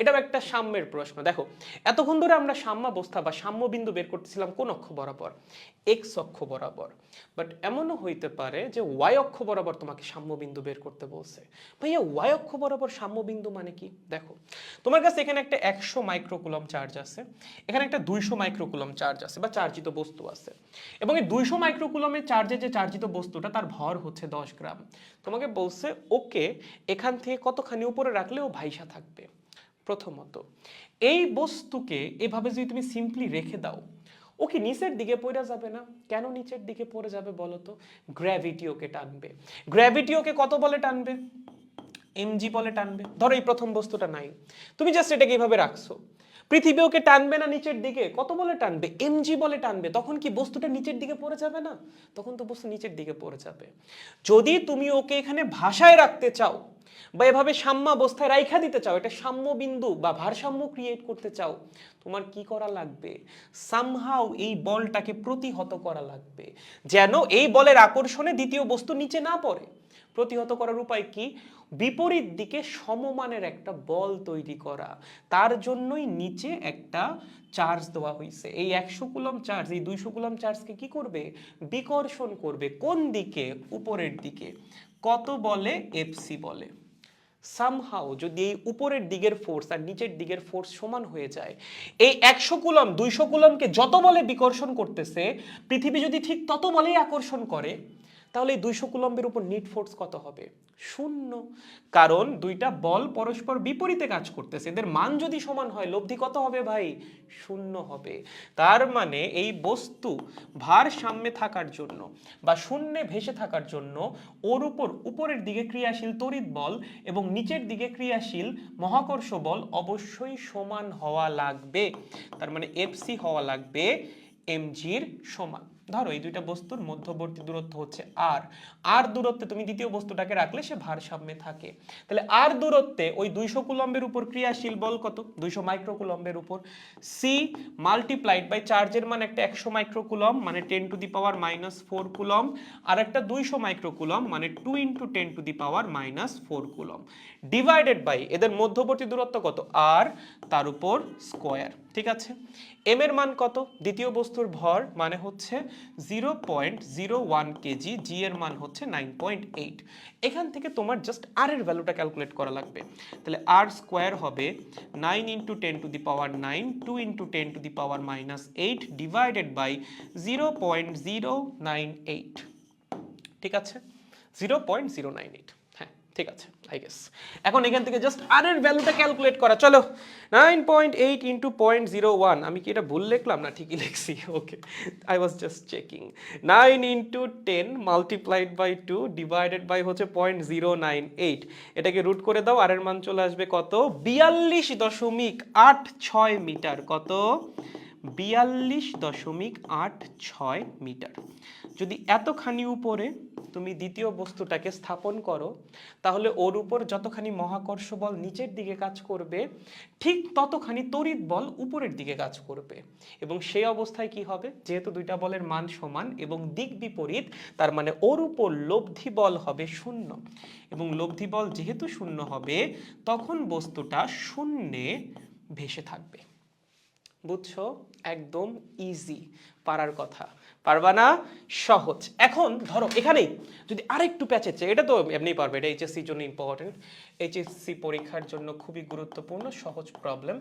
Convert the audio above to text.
এটাও একটা সাম্যের প্রশ্ন। দেখো, এতক্ষণ ধরে আমরা সাম্যাবস্থা বা সাম্যবিন্দু বের করতেছিলাম কোন অক্ষ বরাবর? এক্স অক্ষ বরাবর। বাট এমনও হইতে পারে যে ওয়াই অক্ষ বরাবর তোমাকে সাম্য বিন্দু বের করতে বলছে। ভাইয়া ওয়াই অক্ষ বরাবর সাম্য বিন্দু মানে কি? দেখো, তোমার কাছে এখানে একটা একশো মাইক্রোকুলম চার্জ আছে, এখানে একটা দুইশো মাইক্রোকুলম চার্জ আছে বা চার্জিত বস্তু আছে। এবং এই দুইশো মাইক্রোকুলমের চার্জে যে চার্জিত বস্তুটা, তার ভর হচ্ছে দশ গ্রাম। তোমাকে বলছে, ওকে, এখান থেকে কতখানি উপরে রাখলেও ভাইসা থাকবে? প্রথমত, এই বস্তুকে এভাবে যদি তুমি সিম্পলি রেখে দাও, ও কি নিচের দিকে পড়ে যাবে না? কেন নিচের দিকে পড়ে যাবে বলো তো গ্র্যাভিটি ওকে টানবে। গ্র্যাভিটি ওকে কত বলে টানবে? এমজি বলে টানবে। ধরো এই প্রথম বস্তুটা নাই। তুমি জাস্ট এটাকে এইভাবে রাখছো। পৃথিবী ওকে টানবে না নিচের দিকে? কত বলে টানবে? এমজি বলে টানবে। তখন কি বস্তুটা নিচের দিকে পড়ে যাবে না? তখন তো বস্তু নিচের দিকে পড়ে যাবে। যদি তুমি ওকে এখানে ভাষায় রাখতে চাও বা এভাবে সাম্যাবস্থায় রাইখা দিতে চাও, এটা সাম্য বিন্দু বা ভারসাম্য ক্রিয়েট করতে চাও, তোমার কি করা লাগবে? সামহাও এই বলটাকে প্রতিহত করা লাগবে। যেন এই বলের আকর্ষণে দ্বিতীয় বস্তু নিচে না পড়ে। প্রতিহত করার উপায় কি? বিপরীত দিকে সমমানের একটা বল তৈরি করা। তার জন্যই নিচে একটা চার্জ দেওয়া হয়েছে এই একশো কুলম চার্জ, এই দুইশো কুলম চার্জকে কি করবে? বিকর্ষণ করবে। কোন দিকে? উপরের দিকে। কত বলে? এফসি বলে। সামহাও যদি এই উপরের দিকের ফোর্স আর নিচের দিকের ফোর্স সমান হয়ে যায়, এই একশো কুলম, দুইশো কুলমকে যত বলে বিকর্ষণ করতেছে, পৃথিবী যদি ঠিক তত বলেই আকর্ষণ করে তাহলে এই দুইশো কুলম্বের উপর নিট ফোর্স কত হবে? শূন্য। কারণ দুইটা বল পরস্পর বিপরীতে কাজ করতেছে। এদের মান যদি সমান হয়, লব্ধি কত হবে ভাই? শূন্য হবে। তার মানে এই বস্তু ভার সাম্যে থাকার জন্য বা শূন্যে ভেসে থাকার জন্য ওর উপর উপরের দিকে ক্রিয়াশীল তড়িৎ বল এবং নিচের দিকে ক্রিয়াশীল মহাকর্ষ বল অবশ্যই সমান হওয়া লাগবে। তার মানে এফসি হওয়া লাগবে এমজির সমান। ধরো এই দুইটা বস্তুর মধ্যবর্তী দূরত্ব হচ্ছে আর আর দূরত্বে তুমি দ্বিতীয় বস্তুটাকে রাখলে সে ভারসাম্যে থাকে। তাহলে আর দূরত্বে ওই দুইশো কুলম্বের উপর ক্রিয়াশীল বল কত? দুইশো মাইক্রোকুলম্বের উপর। সি মাল্টিপ্লাইড বাই চার্জের মান একটা একশো মাইক্রোকুলম মানে ten to the power minus four coulomb আর একটা দুইশো মাইক্রোকুলম মানে two into ten to the power minus four coulomb divided by এদের মধ্যবর্তী দূরত্ব কত? আর তার উপর স্কোয়ার ঠিক আছে? এম এর মান কত? দ্বিতীয় বস্তুর ভর মানে হচ্ছে zero point zero one kg g এর মান হচ্ছে নাইন পয়েন্ট এইট এখান থেকে তোমার জাস্ট আর এর ভ্যালুটা ক্যালকুলেট করা লাগবে। তাহলে আর স্কোয়ার হবে nine into ten to the power nine two into ten to the power minus eight divided by zero point zero nine eight ঠিক আছে? Zero point zero nine eight ঠিক আছে আই গেস এখন এখান থেকে জাস্ট আর এর ভ্যালুটা ক্যালকুলেট করা। চলো nine point eight into point zero one আমি কি এটা ভুল লিখলাম না? ঠিকই লিখছি okay I was just checking nine into ten multiplied by two divided by হচ্ছে পয়েন্ট জিরো নাইন এইট এটাকে রুট করে দাও আর এর মান চলে আসবে কত? বিয়াল্লিশ দশমিক আট ছয় মিটার। কত? বিয়াল্লিশ দশমিক আট ছয় মিটার। যদি এতখানি উপরে তুমি দ্বিতীয় বস্তুটাকে স্থাপন করো, তাহলে ওর উপর যতখানি মহাকর্ষ বল নিচের দিকে কাজ করবে, ঠিক ততখানি তড়িৎ বল উপরের দিকে কাজ করবে। এবং সেই অবস্থায় কি হবে? যেহেতু দুইটা বলের মান সমান এবং দিক বিপরীত, তার মানে ওর উপর লব্ধি বল হবে শূন্য। এবং লব্ধি বল যেহেতু শূন্য হবে, তখন বস্তুটা শূন্যে ভেসে থাকবে। বুঝছ? একদম ইজি পারার কথা। পারবা না? সহজ। এখন ধরো, এখানেই যদি আরেকটু প্যাচেছে এটা তো এমনি পারবে, এটা এইচএসসির জন্য ইম্পর্টেন্ট এইচএসসি পরীক্ষার জন্য খুবই গুরুত্বপূর্ণ, সহজ প্রবলেম